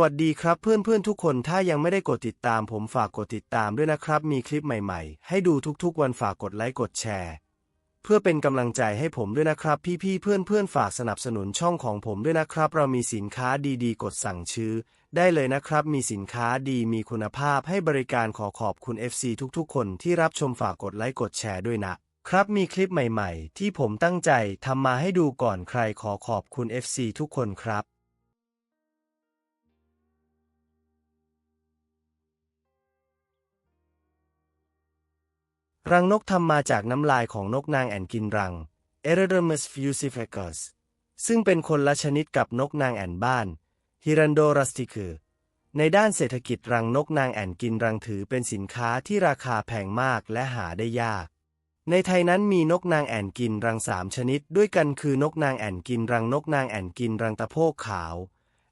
วัสดีครับเพื่อนๆทุกคนถ้ายังไม่ได้กดติดตามผมฝากกดติดตามด้วยนะครับ มีคลิปใหม่ๆ ให้ดูทุกๆ วันฝากกดไลค์กดแชร์ เพื่อเป็นกำลังใจให้ผมด้วยนะครับ พี่ๆเพื่อนๆฝากสนับสนุนช่องของผมด้วยนะครับ เรามีสินค้าดีๆ กดสั่งซื้อได้เลยนะครับ มีสินค้าดีมีคุณภาพให้บริการขอขอบคุณ FC ทุกๆ คนที่รับชมฝากกดไลค์กดแชร์ด้วยนะครับมีคลิปใหม่ๆ ที่ผมตั้งใจทำมาให้ดูก่อนใครขอขอบคุณ FC ทุกคนครับ รังนกทำมาจากน้ำลายของนกนางแอ่นกินรัง Erythemus fusificus ซึ่งเป็นคนละชนิดกับนกนางแอ่นบ้าน Hirando r u s t i c u ในด้านเศรษฐกิจรังนกนางแอ่นกินรังถือเป็นสินค้าที่ราคาแพงมากและหาได้ยาก ในไทยนั้นมีนกนางแอ่นกินรังสามชนิด ด้วยกันคือนกนางแอ่นกินรังนกนางแอ่นกินรังตะโพกขาว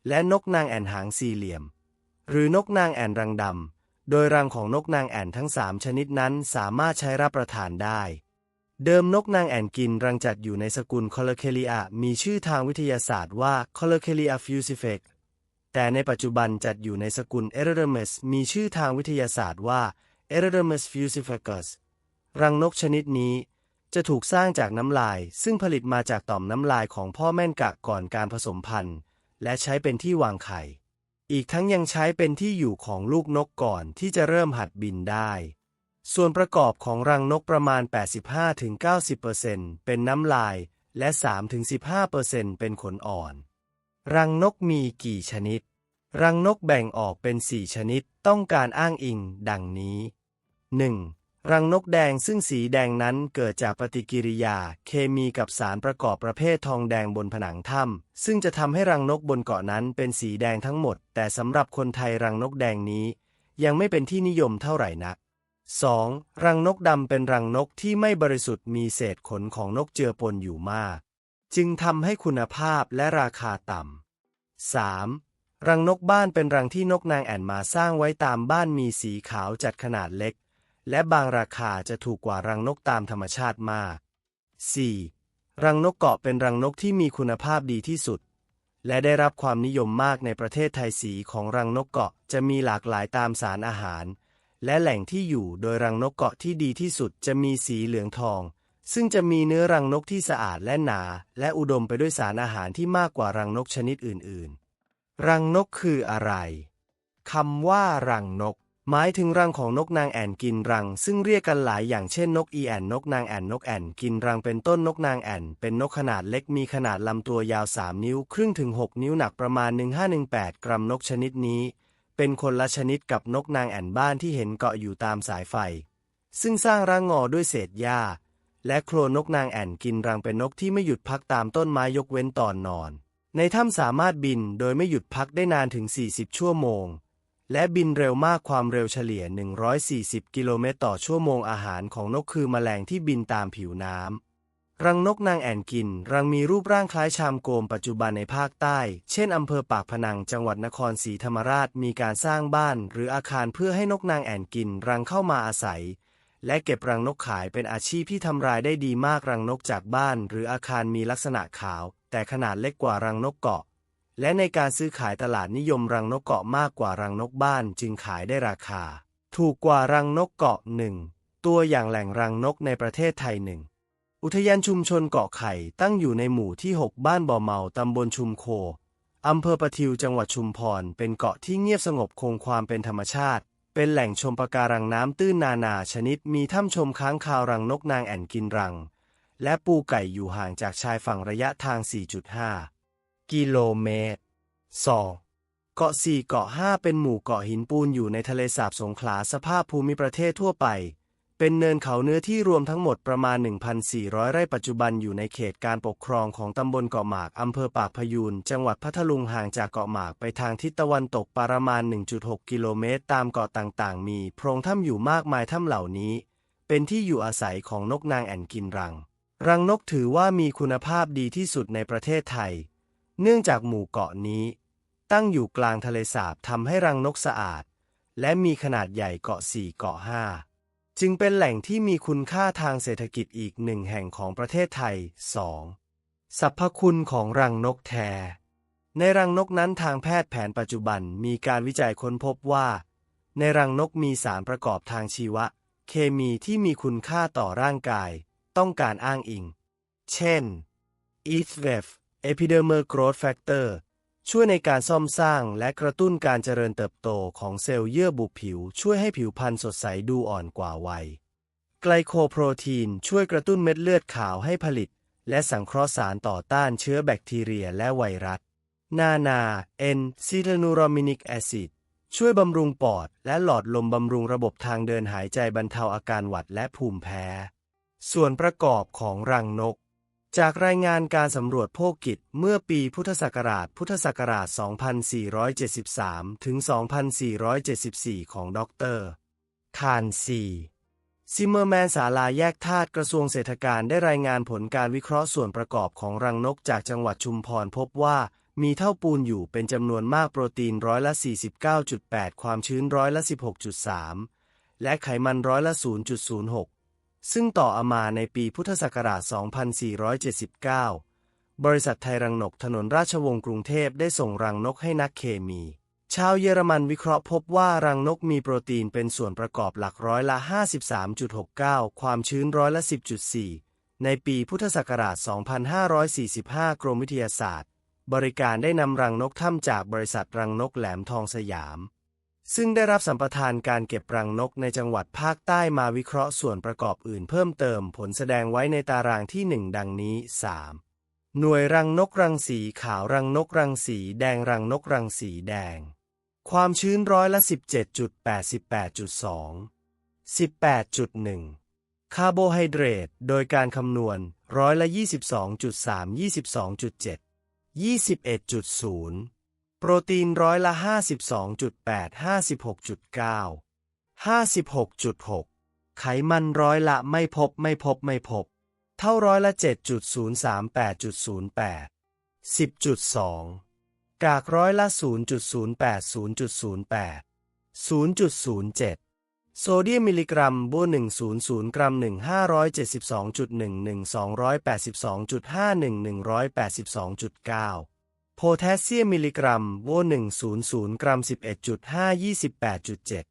และนกนางแอ่นหางสี่เหลี่ยม หรือนกนางแอ่นรังดำ โดยรังของนกนางแอ่นทั้งสามชนิดนั้นสามารถใช้รับประทานได้ เดิมนกนางแอ่นกินรังจัดอยู่ในสกุล c o l o c a l i a มีชื่อทางวิทยาศาสตร์ว่า c o l o c a l i a fusifax แต่ในปัจจุบันจัดอยู่ในสกุล Erythemus มีชื่อทางวิทยาศาสตร์ว่า Erythemus fusificus รังนกชนิดนี้จะถูกสร้างจากน้ำลาย ซึ่งผลิตมาจากต่อมน้ำลายของพ่อแม่นกะก่อนการผสมพันธุ์ และใช้เป็นที่วางไข่ อีกทั้งยังใช้เป็นที่อยู่ของลูกนกก่อนที่จะเริ่มหัดบินได้ ส่วนประกอบของรังนกประมาณ 85-90%เป็นน้ำลาย และ 3-15%เป็นขนอ่อน รังนกมีกี่ชนิด รังนกแบ่งออกเป็น 4 ชนิดต้องการอ้างอิง ดังนี้ 1. รังนกแดงซึ่งสีแดงนั้นเกิดจากปฏิกิริยา เคมีกับสารประกอบประเภททองแดงบนผนังถ้ำซึ่งจะทำให้รังนกบนเกาะนั้นเป็นสีแดงทั้งหมด แต่สำหรับคนไทยรังนกแดงนี้ ยังไม่เป็นที่นิยมเท่าไหร่นัก 2. รังนกดำเป็นรังนกที่ไม่บริสุทธิ์มีเศษขนของนกเจือปนอยู่มาก จึงทำให้คุณภาพและราคาต่ำ 3. รังนกบ้านเป็นรังที่นกนางแอ่นมาสร้างไว้ตามบ้านมีสีขาวจัดขนาดเล็ก และบางราคาจะถูกกว่ารังนกตามธรรมชาติมาก 4. รังนกเกาะเป็นรังนกที่มีคุณภาพดีที่สุด และได้รับความนิยมมากในประเทศไทยสีของรังนกเกาะจะมีหลากหลายตามสารอาหาร และแหล่งที่อยู่โดยรังนกเกาะที่ดีที่สุดจะมีสีเหลืองทอง ซึ่งจะมีเนื้อรังนกที่สะอาดและหนา และอุดมไปด้วยสารอาหารที่มากกว่ารังนกชนิดอื่น ๆ รังนกคืออะไรคำว่ารังนก หมายถึงรังของนกนางแอ่นกินรัง ซึ่งเรียกกันหลายอย่างเช่นนกอีแอ่นนกนางแอ่นนกแอ่นกินรังเป็นต้นนกนางแอ่น เป็นนกขนาดเล็กมีขนาดลำตัวยาว 3 นิ้ว ครึ่งถึง 6 นิ้วหนักประมาณ 1518 กรัมนกชนิดนี้ เป็นคนละชนิดกับนกนางแอ่นบ้านที่เห็นเกาะอยู่ตามสายไฟ ซึ่งสร้างรังงอด้วยเศษหญ้า และโครนกนางแอ่นกินรังเป็นนกที่ไม่หยุดพักตามต้นไม้ยกเว้นตอนนอน ในถ้ำสามารถบินโดยไม่หยุดพักได้นานถึง 40 ชั่วโมง และบินเร็วมากความเร็วเฉลี่ย 140 กิโลเมตรต่อชั่วโมงอาหารของนกคือแมลงที่บินตามผิวน้ำ รังนกนางแอ่นกิน รังมีรูปร่างคล้ายชามโกมปัจจุบันในภาคใต้ เช่นอำเภอปากพนังจังหวัดนครศรีธรรมราชมีการสร้างบ้าน หรืออาคารเพื่อให้นกนางแอ่นกิน รังเข้ามาอาศัย และเก็บรังนกขายเป็นอาชีพที่ทำรายได้ดีมากรังนกจากบ้าน หรืออาคารมีลักษณะขาว แต่ขนาดเล็กกว่ารังนกเกาะ และในการซื้อขายตลาดนิยมรังนกเกาะมากกว่ารังนกบ้านจึงขายได้ราคา ถูกกว่ารังนกเกาะหนึ่งตัวอย่างแหล่งรังนกในประเทศไทยหนึ่งอุทยานชุมชนเกาะไข่ตั้งอยู่ในหมู่ที่ 6 บ้านบ่อเมาตำบลชุมโคอำเภอประทิวจังหวัดชุมพร เป็นเกาะที่เงียบสงบคงความเป็นธรรมชาติ เป็นแหล่งชมปะการังน้ำตื้นนานาชนิด มีถ้ำชมค้างคาวรังนกนางแอ่นกินรัง และปูไก่อยู่ห่างจากชายฝั่งระยะทาง 4.5 กิโลเมตร 2. เกาะ 4 เกาะ 5 เป็นหมู่เกาะหินปูนอยู่ในทะเลสาบสงขลาสภาพภูมิประเทศทั่วไป เป็นเนินเขาเนื้อที่รวมทั้งหมดประมาณ 1,400 ไร่ปัจจุบันอยู่ในเขตการปกครองของตำบลเกาะหมากอำเภอปากพยูน จังหวัดพัทลุงห่างจากเกาะหมากไปทางทิศตะวันตกประมาณ 1.6 กิโลเมตร ตามเกาะต่างๆ มีโพรงถ้ำอยู่มากมายถ้ำเหล่านี้ เป็นที่อยู่อาศัยของนกนางแอ่นกินรัง รังนกถือว่ามีคุณภาพดีที่สุดในประเทศไทย เนื่องจากหมู่เกาะนี้ ตั้งอยู่กลางทะเลสาบทำให้รังนกสะอาด และมีขนาดใหญ่เกาะ4เกาะ5จึงเป็นแหล่งที่มีคุณค่าทางเศรษฐกิจอีกหนึ่งแห่งของประเทศไทย 2. สรรพคุณของรังนกแท ในรังนกนั้นทางแพทย์แผนปัจจุบันมีการวิจัยค้นพบว่า ในรังนกมีสารประกอบทางชีวะ เคมีที่มีคุณค่าต่อร่างกาย ต้องการอ้างอิง เช่น e t h r e f Epidermal Growth Factor ช่วยในการซ่อมสร้างและกระตุ้นการเจริญเติบโตของเซลล์เยื่อบุผิว ช่วยให้ผิวพรรณสดใสดูอ่อนกว่าวัย ไกลโคโปรตีนช่วยกระตุ้นเม็ดเลือดขาวให้ผลิต และสังเคราะห์สารต่อต้านเชื้อแบคทีเรียและไวรัส นานา N ซิลานูโรมินิกแอซิดช่วยบำรุงปอด และหลอดลมบำรุงระบบทางเดินหายใจบรรเทาอาการหวัดและภูมิแพ้ ส่วนประกอบของรังนก จากรายงานการสำรวจโภคกิจเมื่อปีพุทธศักราช พุทธศักราช 2473 ถึง 2474 ของดรคานซีซิมเมอร์แมนศาลาแยกธาตุกระทรวงเศรษฐการได้รายงานผลการวิเคราะห์ส่วนประกอบของรังนกจากจังหวัดชุมพรพบว่ามีเท่าปูนอยู่เป็นจำนวนมากโปรตีนร้อยละ 49.8 ความชื้นร้อยละ 16.3 และไขมันร้อยละ 0.06 ซึ่งต่ออามาในปีพุทธศักราช 2479 บริษัทไทยรังนกถนนราชวงศ์กรุงเทพได้ส่งรังนกให้นักเคมี ชาวเยอรมันวิเคราะห์พบว่ารังนกมีโปรตีนเป็นส่วนประกอบหลักร้อยละ 53.69 ความชื้นร้อยละ 10.4 ในปีพุทธศักราช 2545 กรมวิทยาศาสตร์ บริการได้นำรังนกถ้ำจากบริษัทรังนกแหลมทองสยาม ซึ่งได้รับสัมปทานการเก็บรังนกในจังหวัดภาคใต้มาวิเคราะห์ส่วนประกอบอื่นเพิ่มเติมผลแสดงไว้ในตารางที่ 1 ดังนี้ 3. หน่วยรังนกรังสีขาวรังนกรังสีแดงรังนกรังสีแดง ความชื้นร้อยละ 17.88.2 18.1 คาร์โบไฮเดรตโดยการคำนวณร้อยละ 22.3 22.7 21.0 โปรตีนร้อยละ 52.8 56.9 56.6 ไขมันร้อยละไม่พบไม่พบไม่พบ เท่าร้อยละ 7.038.08 10.2 กากร้อยละ 0.08 0.08 0.07 โซเดียมมิลลิกรัมบว100 กรัม 1 572.11 282.51 182.9 พแทสเซียมมิลลิกรัมบว100 กรัม 11.5 28.7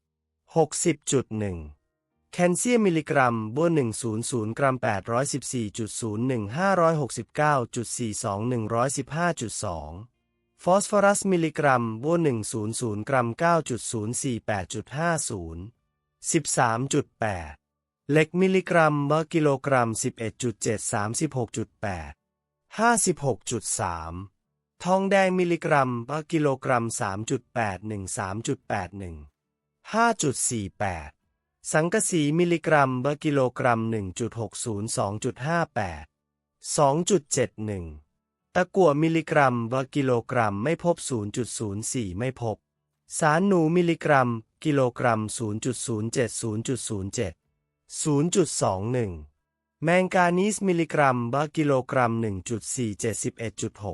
60.1 แคลเซียมมิลลิกรัมบว100 กรัม 814.01 569.42 115.2 ฟอสฟอรัสมิลลิกรัมบว100 กรัม 9.048.50 13.8 เหล็กมิลลิกรัมเมอกิโลกรัม 11.7 36.8 56.3 ทองแดงมิลลิกรัมเมอกิโลกรัม 3.81 3.81 5.48 สังกะสีมิลลิกรัมเมอร์กิโลกรัม 1.60 2.58 2.71 ตะกั่วมิลลิกรัมเมอร์กิโลกรัมไม่พบ 0.04 ไม่พบ สารหนูมิลลิกรัม กิโลกรัม 0.07 0.07 0.21 แมงกานีสมิลลิกรัมบะกิโลกรัม 1.4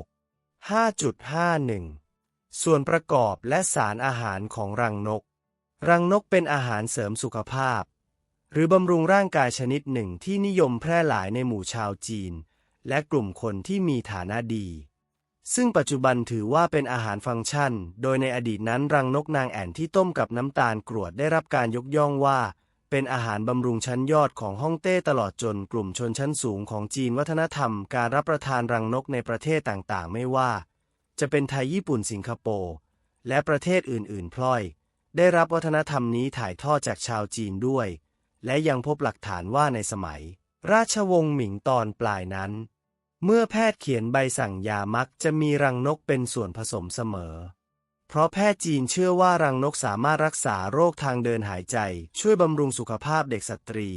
71.6 5.51 ส่วนประกอบและสารอาหารของรังนก รังนกเป็นอาหารเสริมสุขภาพ หรือบำรุงร่างกายชนิดหนึ่งที่นิยมแพร่หลายในหมู่ชาวจีน และกลุ่มคนที่มีฐานะดี ซึ่งปัจจุบันถือว่าเป็นอาหารฟังก์ชัน โดยในอดีตนั้นรังนกนางแอ่นที่ต้มกับน้ำตาลกรวดได้รับการยกย่องว่า เป็นอาหารบำรุงชั้นยอดของฮ่องเต้ตลอดจนกลุ่มชนชั้นสูงของจีนวัฒนธรรม การรับประทานรังนกในประเทศต่างๆ ไม่ว่า จะเป็นไทยญี่ปุ่นสิงคโปร์และประเทศอื่นๆ พล่อย ได้รับวัฒนธรรมนี้ถ่ายทอดจากชาวจีนด้วย และยังพบหลักฐานว่าในสมัย ราชวงศ์หมิงตอนปลายนั้น เมื่อแพทย์เขียนใบสั่งยามักจะมีรังนกเป็นส่วนผสมเสมอ เพราะแพทย์จีนเชื่อว่ารังนกสามารถรักษาโรคทางเดินหายใจ ช่วยบำรุงสุขภาพเด็กสตรี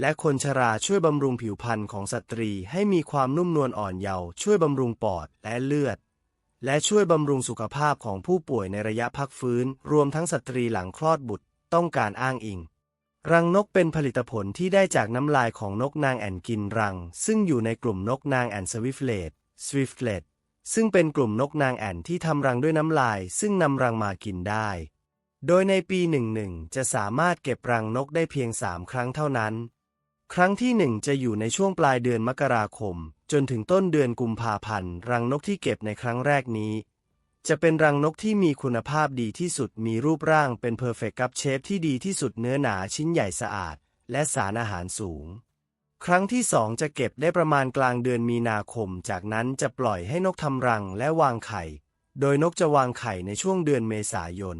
และคนชราช่วยบำรุงผิวพรรณของสตรีให้มีความนุ่มนวลอ่อนเยาว์ช่วยบำรุงปอดและเลือด และช่วยบำรุงสุขภาพของผู้ป่วยในระยะพักฟื้น รวมทั้งสตรีหลังคลอดบุตรต้องการอ้างอิง รังนกเป็นผลิตผลที่ได้จากน้ำลายของนกนางแอ่นกินรัง ซึ่งอยู่ในกลุ่มนกนางแอ่นสวิฟเลตสวิฟเลต ซึ่งเป็นกลุ่มนกนางแอ่นที่ทำรังด้วยน้ำลาย ซึ่งนำรังมากินได้ โดยในปีหนึ่งหนึ่งจะสามารถเก็บรังนกได้เพียงสามครั้งเท่านั้น ครั้งที่หนึ่งจะอยู่ในช่วงปลายเดือนมกราคม จนถึงต้นเดือนกุมภาพันธ์ รังนกที่เก็บในครั้งแรกนี้ จะเป็นรังนกที่มีคุณภาพดีที่สุดมีรูปร่างเป็น perfect cup shape ที่ดีที่สุดเนื้อหนาชิ้นใหญ่สะอาด และสารอาหารสูง ครั้งที่สองจะเก็บได้ประมาณกลางเดือนมีนาคม จากนั้นจะปล่อยให้นกทำรังและวางไข่ โดยนกจะวางไข่ในช่วงเดือนเมษายน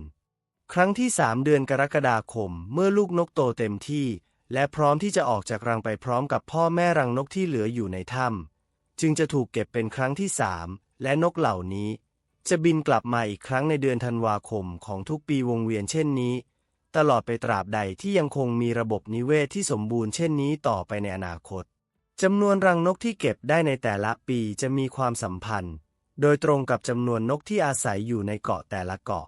ครั้งที่สามเดือนกรกฎาคม เมื่อลูกนกโตเต็มที่ และพร้อมที่จะออกจากรังไปพร้อมกับพ่อแม่รังนกที่เหลืออยู่ในถ้ำจึงจะถูกเก็บเป็นครั้งที่สามและนกเหล่านี้ จะบินกลับมาอีกครั้งในเดือนธันวาคมของทุกปีวงเวียนเช่นนี้ ตลอดไปตราบใดที่ยังคงมีระบบนิเวศที่สมบูรณ์เช่นนี้ต่อไปในอนาคตจำนวนรังนกที่เก็บได้ในแต่ละปีจะมีความสัมพันธ์ โดยตรงกับจำนวนนกที่อาศัยอยู่ในเกาะแต่ละเกาะ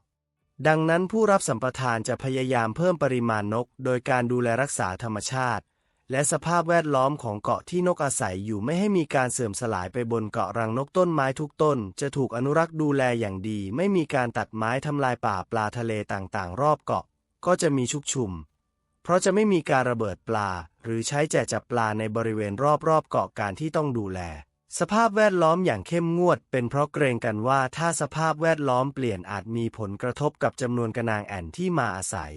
ดังนั้นผู้รับสัมปทานจะพยายามเพิ่มปริมาณนก โดยการดูแลรักษาธรรมชาติ และสภาพแวดล้อมของเกาะที่นกอาศัยอยู่ไม่ให้มีการเสื่อมสลายไปบนเกาะรังนกต้นไม้ทุกต้น จะถูกอนุรักษ์ดูแลอย่างดี ไม่มีการตัดไม้ทำลายป่าปลาทะเลต่างๆ รอบเกาะ ก็จะมีชุกชุม เพราะจะไม่มีการระเบิดปลา หรือใช้แจจับปลาในบริเวณรอบๆเกาะการที่ต้องดูแล สภาพแวดล้อมอย่างเข้มงวด เป็นเพราะเกรงกันว่าถ้าสภาพแวดล้อมเปลี่ยนอาจมีผลกระทบกับจำนวนกระนางแอ่นที่มาอาศัย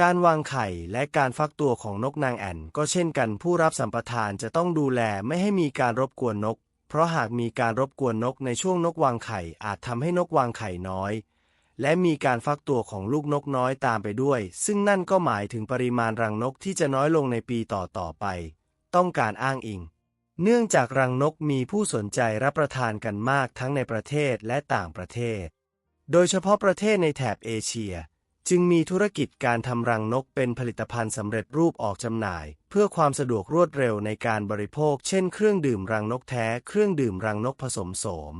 การวางไข่และการฟักตัวของนกนางแอ่นก็เช่นกันผู้รับสัมปทานจะต้องดูแลไม่ให้มีการรบกวนนก เพราะหากมีการรบกวนนกในช่วงนกวางไข่อาจทำให้นกวางไข่น้อย และมีการฟักตัวของลูกนกน้อยตามไปด้วย ซึ่งนั่นก็หมายถึงปริมาณรังนกที่จะน้อยลงในปีต่อต่อๆไป ต้องการอ้างอิง เนื่องจากรังนกมีผู้สนใจรับประทานกันมากทั้งในประเทศและต่างประเทศ โดยเฉพาะประเทศในแถบเอเชีย จึงมีธุรกิจการทำรังนกเป็นผลิตภัณฑ์สำเร็จรูปออกจำหน่าย เพื่อความสะดวกรวดเร็วในการบริโภค เช่น เครื่องดื่มรังนกแท้ เครื่องดื่มรังนกผสมโสม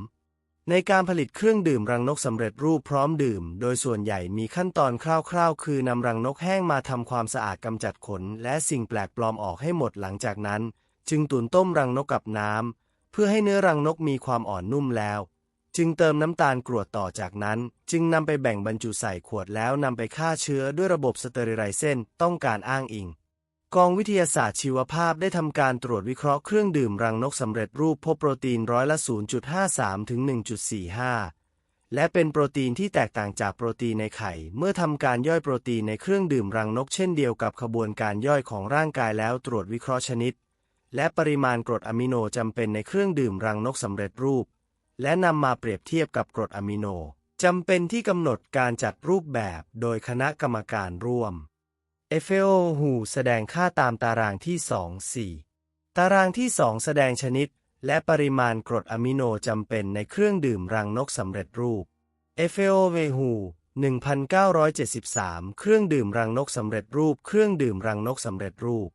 ในการผลิตเครื่องดื่มรังนกสำเร็จรูปพร้อมดื่ม โดยส่วนใหญ่มีขั้นตอนคร่าวๆ คือนำรังนกแห้งมาทำความสะอาดกำจัดขน และสิ่งแปลกปลอมออกให้หมดหลังจากนั้น จึงตุ๋นต้มรังนกกับน้ำเพื่อให้เนื้อรังนกมีความอ่อนนุ่มแล้ว จึงเติมน้ำตาลกรวดต่อจากนั้น จึงนำไปแบ่งบรรจุใส่ขวดแล้วนำไปฆ่าเชื้อด้วยระบบสเตอริไลเซนต้องการอ้างอิง กองวิทยาศาสตร์ชีวภาพได้ทำการตรวจวิเคราะห์เครื่องดื่มรังนกสำเร็จรูปพบโปรตีนร้อยละ 0.53 ถึง 1.45 และเป็นโปรตีนที่แตกต่างจากโปรตีนในไข่ เมื่อทำการย่อยโปรตีนในเครื่องดื่มรังนกเช่นเดียวกับขบวนการย่อยของร่างกายแล้วตรวจวิเคราะห์ชนิด และปริมาณกรดอะมิโนจำเป็นในเครื่องดื่มรังนกสำเร็จรูป และนำมาเปรียบเทียบกับกรดอะมิโนจำเป็นที่กำหนดการจัดรูปแบบ โดยคณะกรรมการร่วม FAO WHO แสดงค่าตามตารางที่ 2 4 ตารางที่ 2 แสดงชนิด และปริมาณกรดอะมิโนจำเป็นในเครื่องดื่มรังนกสำเร็จรูป FAO WHO 1973 เครื่องดื่มรังนกสำเร็จรูป เครื่องดื่มรังนกสำเร็จรูป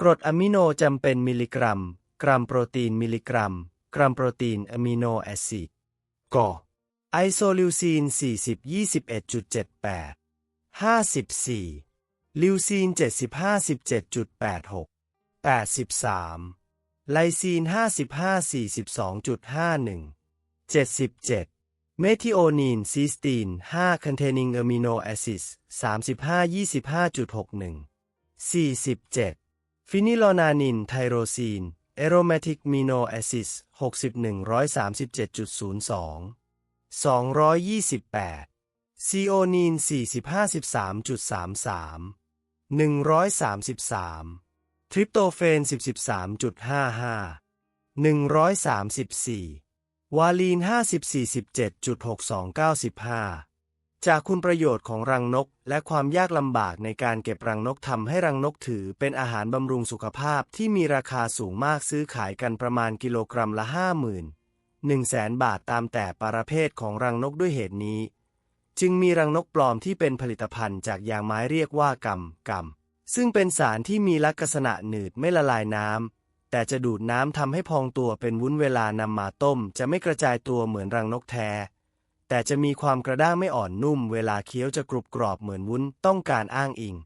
กรดอะมิโนจำเป็นมิลลิกรัม กรัมโปรตีนมิลลิกรัม กรัมโปรตีนอะมิโนแอซิดก่อไอโซลิวซีน40 21.78 54 ลิวซีน 75 17.86 83 ไลซีน 55 42.51 77 เมทิโอนีนซิสตีน 5 containing amino acids 35 25.61 47 ฟินิโลนานินไทโรซีน aromatic amino acids 60 137.02 228 ซีโอนีน40 53.33 133ทริปโตเฟน13.55 134 วาลีน 50-47.6295จากคุณประโยชน์ของรังนก และความยากลำบากในการเก็บรังนกทำให้รังนกถือเป็นอาหารบำรุงสุขภาพที่มีราคาสูงมากซื้อขายกันประมาณกิโลกรัมละ 50,000 1แสนบาทตามแต่ประเภทของรังนกด้วยเหตุนี้ จึงมีรังนกปลอมที่เป็นผลิตภัณฑ์จากยางไม้เรียกว่ากำกำซึ่งเป็นสารที่มีลักษณะหนืดไม่ละลายน้ำแต่จะดูดน้ำทำให้พองตัวเป็นวุ้นเวลานำมาต้ม จะไม่กระจายตัวเหมือนรังนกแท้แต่จะมีความกระด้างไม่อ่อนนุ่ม เวลาเคี้ยวจะกรุบกรอบเหมือนวุ้นต้องการอ้างอิง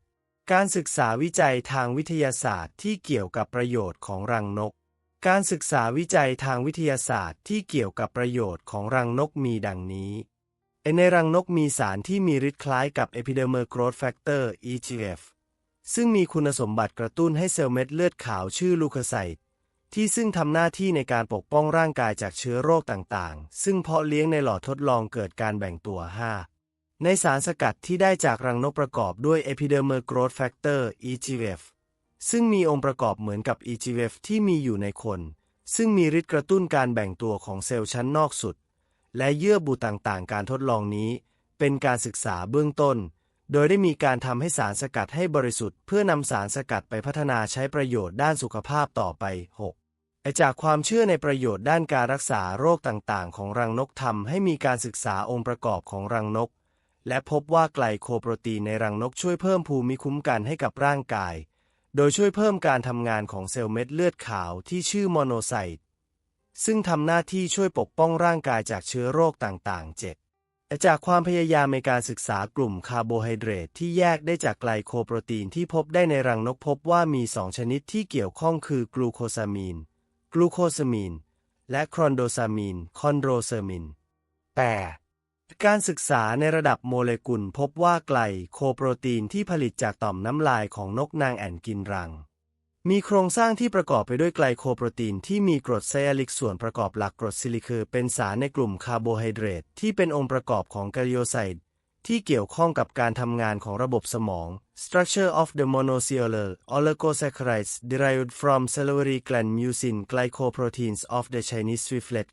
การศึกษาวิจัยทางวิทยาศาสตร์ที่เกี่ยวกับประโยชน์ของรังนก การศึกษาวิจัยทางวิทยาศาสตร์ที่เกี่ยวกับประโยชน์ของรังนกมีดังนี้ ในรังนกมีสารที่มีฤทธิ์คล้ายกับ Epidermal Growth Factor EGF ซึ่งมีคุณสมบัติกระตุ้นให้เซลล์เม็ดเลือดขาวชื่อลูโคไซต์ที่ซึ่งทำหน้าที่ในการปกป้องร่างกายจากเชื้อโรคต่างๆ ซึ่งเพาะเลี้ยงในหลอดทดลองเกิดการแบ่งตัว 5 ในสารสกัดที่ได้จากรังนกประกอบด้วย Epidermal Growth Factor EGF ซึ่งมีองค์ประกอบเหมือนกับ EGF ที่มีอยู่ในคน ซึ่งมีฤทธิ์กระตุ้นการแบ่งตัวของเซลล์ชั้นนอกสุด และเยื่อบุต่างๆ การทดลองนี้ เป็นการศึกษาเบื้องต้น โดยได้มีการทำให้สารสกัดให้บริสุทธิ์เพื่อนำสารสกัดไปพัฒนาใช้ประโยชน์ด้านสุขภาพต่อไป6จากความเชื่อในประโยชน์ด้านการรักษาโรคต่างๆ ของรังนกทำให้มีการศึกษาองค์ประกอบของรังนก และพบว่าไกลโคโปรตีนในรังนกช่วยเพิ่มภูมิคุ้มกันให้กับร่างกาย โดยช่วยเพิ่มการทำงานของเซลล์เม็ดเลือดขาวที่ชื่อโมโนไซต์ ซึ่งทำหน้าที่ช่วยปกป้องร่างกายจากเชื้อโรคต่างๆ 7 จากความพยายามในการศึกษากลุ่มคาร์โบไฮเดรตที่แยกได้จากไกลโคโปรตีนที่พบได้ในรังนกพบว่ามี 2 ชนิดที่เกี่ยวข้องคือกลูโคซามีน กลูโคซามีน และครอนโดซามีน คอนโดเซอร์มิน 8. การศึกษาในระดับโมเลกุลพบว่าไกลโคโปรตีนที่ผลิตจากต่อมน้ำลายของนกนางแอ่นกินรัง มีโครงสร้างที่ประกอบไปด้วยไกลโคโปรตีนที่มีกรดไซอาลิกส่วนประกอบหลักกรดซิลิเคอร์เป็นสารในกลุ่มคาร์โบไฮเดรตที่เป็นองค์ประกอบของไกลโอไซด์ที่เกี่ยวข้องกับการทำงานของระบบสมอง Structure of the monocellular oligosaccharides derived from salivary gland mucin glycoproteins of the Chinese swiftlet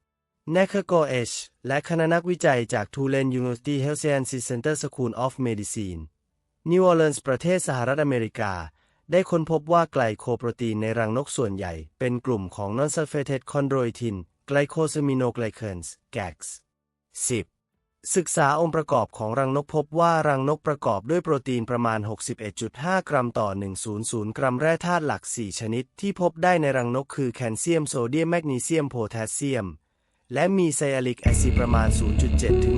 9 n a k a g o H และคณะนักวิจัยจาก Tulane University Health Sciences Center School of Medicine New Orleans ประเทศสหรัฐอเมริกา ได้ค้นพบว่าไกลโคโปรตีนในรังนกส่วนใหญ่ เป็นกลุ่มของ non-sulfated chondroitin glycosaminoglycans GAGs 10 ศึกษาองค์ประกอบของรังนกพบว่ารังนกประกอบด้วยโปรตีนประมาณ 61.5 กรัมต่อ 100 กรัมแร่ธาตุหลัก 4 ชนิด ที่พบได้ในรังนกคือแคลเซียมโซเดียมแมกนีเซียมโพแทสเซียม และมีไซอาลิกแอซิดประมาณ 0.7 ถึง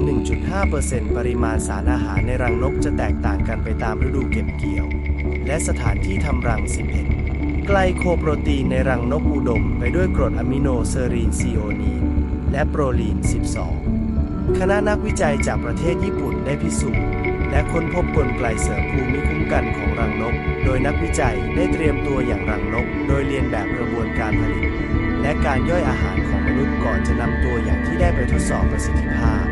1.5%ปริมาณสารอาหารในรังนกจะแตกต่างกันไปตามฤดูเก็บเกี่ยว และสถานที่ทำรัง11ไกลโคโปรตีนในรังนกอุดม ไปด้วยกรดอะมิโนเซอรีนซีโอนีน และโปรลีน 12 คณะนักวิจัยจากประเทศญี่ปุ่นได้พิสูจน์และค้นพบกลไกเสริมภูมิคุ้มกันของรังนก โดยนักวิจัยได้เตรียมตัวอย่างรังนก โดยเรียนแบบกระบวนการผลิต และการย่อยอาหารของมนุษย์ก่อนจะนำตัวอย่างที่ได้ไปทดสอบประสิทธิภาพ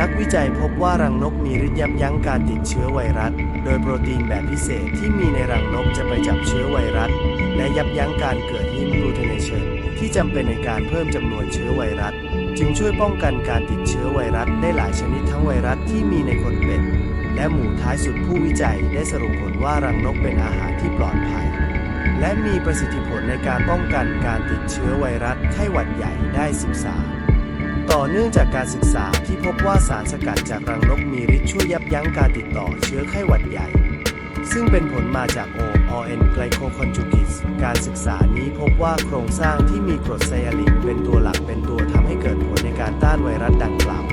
นักวิจัยพบว่ารังนกมีฤทธิ์ยับยั้งการติดเชื้อไวรัส โดยโปรตีนแบบพิเศษที่มีในรังนกจะไปจับเชื้อไวรัส และยับยั้งการเกิดฮิมกลูเทเนชันที่จำเป็นในการเพิ่มจำนวนเชื้อไวรัส จึงช่วยป้องกันการติดเชื้อไวรัสได้หลายชนิดทั้งไวรัสที่มีในคนเป็นและหมู่ท้ายสุดผู้วิจัยได้สรุปผลว่ารังนกเป็นอาหารที่ปลอดภัย และมีประสิทธิผลในการป้องกันการติดเชื้อไวรัสไข้หวัดใหญ่ได้ 13 ต่อเนื่องจากการศึกษาที่พบว่าสารสกัดจากรังนกมีฤทธิ์ช่วยยับยั้งการติดต่อเชื้อไข้หวัดใหญ่ ซึ่งเป็นผลมาจาก ORN glycoconjugates การศึกษานี้พบว่าโครงสร้างที่มีกรดไซอาลิกเป็นตัวหลักเป็นตัวทำให้เกิดผลในการต้านไวรัสดังกล่าว